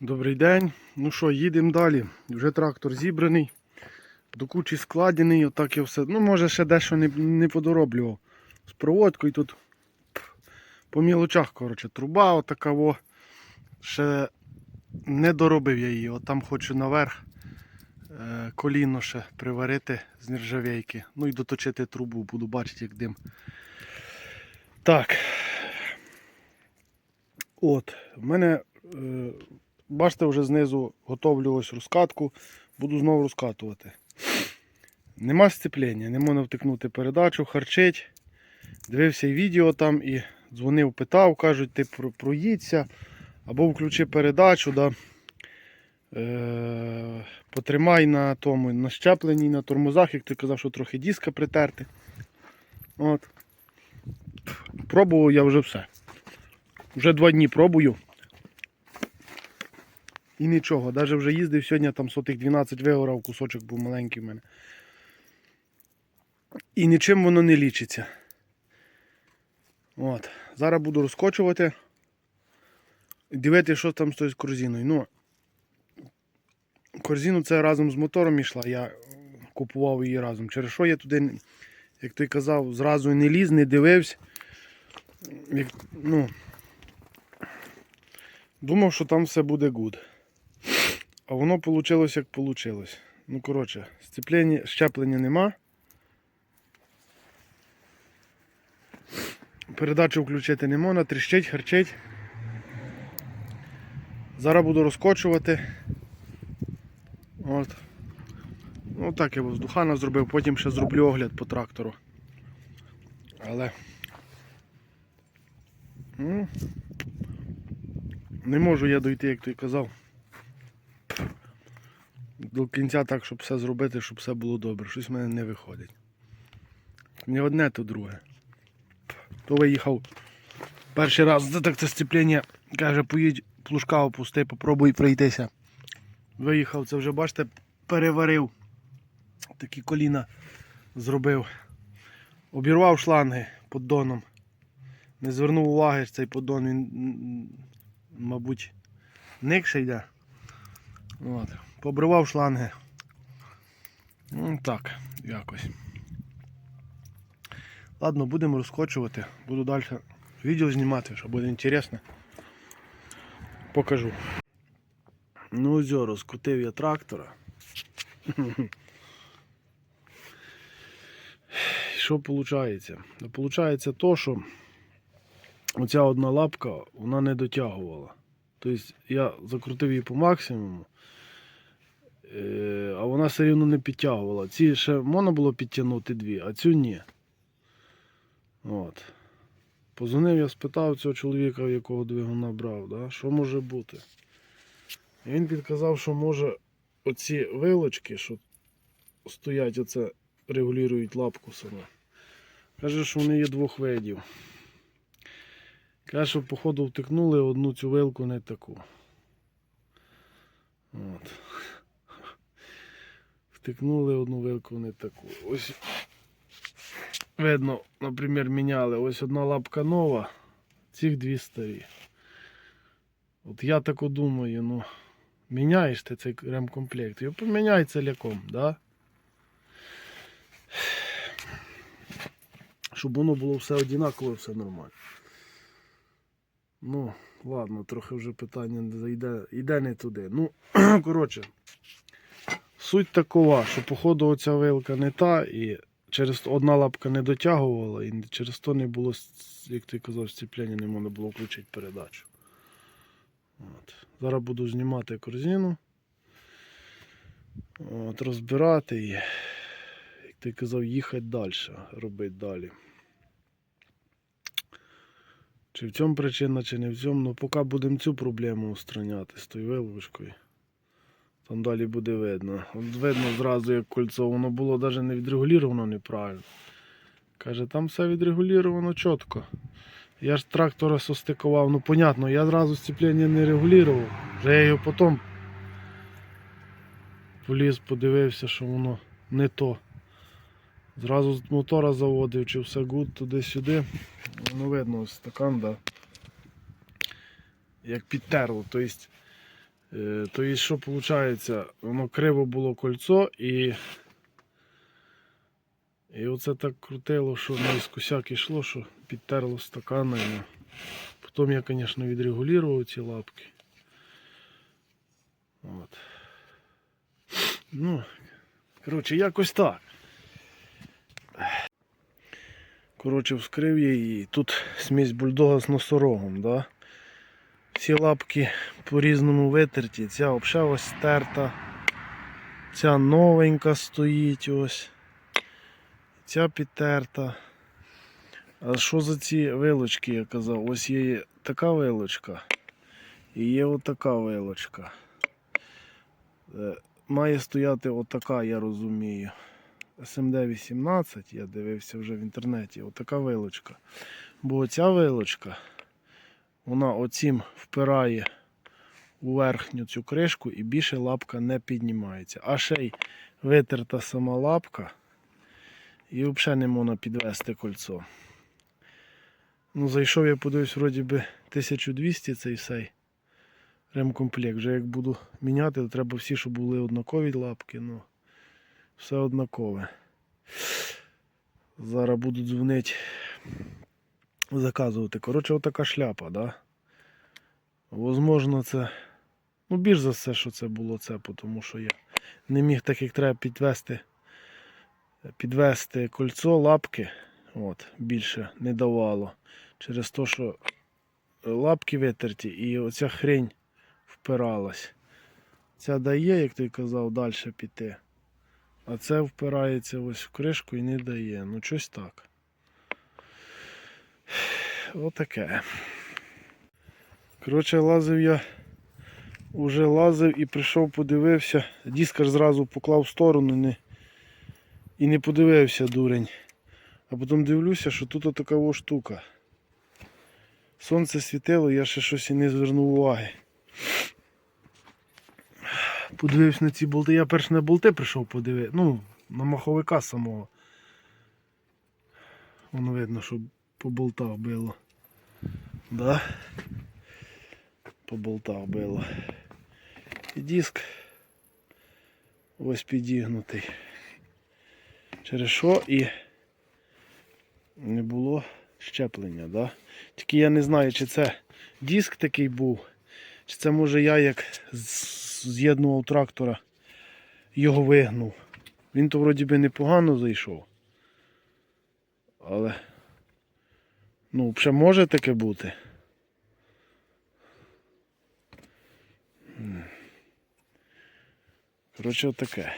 Добрий день. Ну що, їдемо далі. Вже трактор зібраний, до кучі складений, отак я все. Ну, може, ще дещо не, не подороблював. З проводкою тут по мілочах, коротше, труба отака во. Ще не доробив я її. От там хочу наверх е, коліно ще приварити з нержавейки. Ну і доточити трубу, буду бачити, як дим. Так. От, в мене. Бачите, вже знизу готовлю ось розкатку, буду знову розкатувати. Нема сцеплення, не можна втикнути передачу, харчить. Дивився відео там і дзвонив, питав, кажуть, ти про- проїдься або включи передачу, да, е, потримай на тому, на щепленні, на тормозах, як ти казав, що трохи диска притерти. От. Пробував я вже все. Вже два дні пробую. І нічого, навіть вже їздив сьогодні, там сотих 12 вигорав, кусочок був маленький в мене. І нічим воно не лічиться. От. Зараз буду розкочувати. і Дивитися, що там з тою корзиною. Ну, корзину це разом з мотором йшла, я купував її разом. Через що я туди, як той казав, зразу не ліз, не дивився. Ну, думав, що там все буде гуд. А воно вийшло як вийшло. Ну, коротше, щеплення нема. Передачу включити не можна, тріщить, харчить. Зараз буду розкочувати. От. Ну так я воздухана зробив, потім ще зроблю огляд по трактору. Але. Ну, не можу я дойти, як той казав до кінця так, щоб все зробити, щоб все було добре. Щось в мене не виходить. Не одне, то друге. То виїхав перший раз, це так це сцеплення, каже, поїдь плужка опусти, попробуй пройтися. Виїхав, це вже, бачите, переварив. Такі коліна зробив. Обірвав шланги поддоном. Не звернув уваги, цей поддон, він, мабуть, никше йде. От. Побривав шланги. Ну так, якось. Ладно, будемо розкочувати. Буду далі відео знімати, що буде інтересно. Покажу. Ну ось, о, розкрутив я трактора. Що виходить? Получається то, що оця одна лапка вона не дотягувала. Тобто я закрутив її по максимуму. Е, а вона все рівно не підтягувала. Ці ще можна було підтягнути дві, а цю ні. От. Позвонив, я спитав цього чоловіка, якого двигуна брав, да? що може бути. І він підказав, що може оці вилочки, що стоять, оце регулюють лапку саме. Каже, що вони є двох видів. Каже, що походу втикнули одну цю вилку не таку. От. Втикнули одну вилку не таку. Ось видно, наприклад, міняли. Ось одна лапка нова, цих дві старі. От я так думаю, ну, міняєш ти цей ремкомплект, його поміняй ціляком, да? Щоб воно було все однаково, все нормально. Ну, ладно, трохи вже питання йде, йде не туди. Ну, коротше, суть такова, що походу оця вилка не та, і через одна лапка не дотягувала, і через то не було, як ти казав, сцеплення не можна було включити передачу. От. Зараз буду знімати корзину. От, розбирати і, як ти казав, їхати далі, робити далі. Чи в цьому причина, чи не в цьому, ну поки будемо цю проблему устраняти з тою вилочкою. Там далі буде видно. От видно зразу, як кольцо, воно було навіть не відрегулювано неправильно. Каже, там все відрегулювано чітко. Я ж трактора состикував, ну понятно, я зразу сцеплення не регулював. Вже я його потім поліз, подивився, що воно не то. Зразу з мотора заводив, чи все гуд туди-сюди. Ну видно, стакан, да. Як підтерло. Тобто То і що виходить, воно криво було кольцо і. І оце так крутило, що наискосяк йшло, що підтерло стаканами. Потім я, звісно, відрегулював ці лапки. От. Ну, коротше, якось так. Коротше, вскрив я її. Тут смесь бульдога з носорогом, да? Всі лапки по-різному витерті. Ця взагалі ось стерта. Ця новенька стоїть ось. Ця підтерта. А що за ці вилочки, я казав? Ось є така вилочка. І є отака вилочка. Е, Має стояти отака, я розумію. SMD 18, я дивився вже в інтернеті, отака вилочка. Бо оця вилочка, вона оцім впирає у верхню цю кришку і більше лапка не піднімається. А ще й витерта сама лапка. І взагалі не можна підвести кольцо. Ну, зайшов, я подивився, вроді би 1200 цей сей ремкомплект. Вже як буду міняти, то треба всі, щоб були однакові лапки. Ну, все однакове. Зараз буду дзвонити, заказувати. Коротше, отака шляпа, да? Возможно, це. Ну, більш за все, що це було це, тому що я не міг так, як треба підвести, підвести кольцо, лапки. От, більше не давало. Через те, що лапки витерті і оця хрень впиралась. Ця дає, як ти казав, далі піти. А це впирається ось в кришку і не дає. Ну щось так. Отаке. Коротше, лазив я. Уже лазив і прийшов, подивився. Дискар зразу поклав в сторону не... і не подивився, дурень. А потім дивлюся, що тут така штука. Сонце світило, я ще щось і не звернув уваги. Подивився на ці болти. Я перш на болти прийшов подивитися. Ну, на маховика самого. Воно видно, що по болтах било. Да? По болтах било. І диск ось підігнутий. Через що і не було щеплення, да? Тільки я не знаю, чи це диск такий був, чи це може я як з'єднував трактора, його вигнув. Він то вроді би непогано зайшов. Але ну, взагалі може таке бути. Коротше, отаке.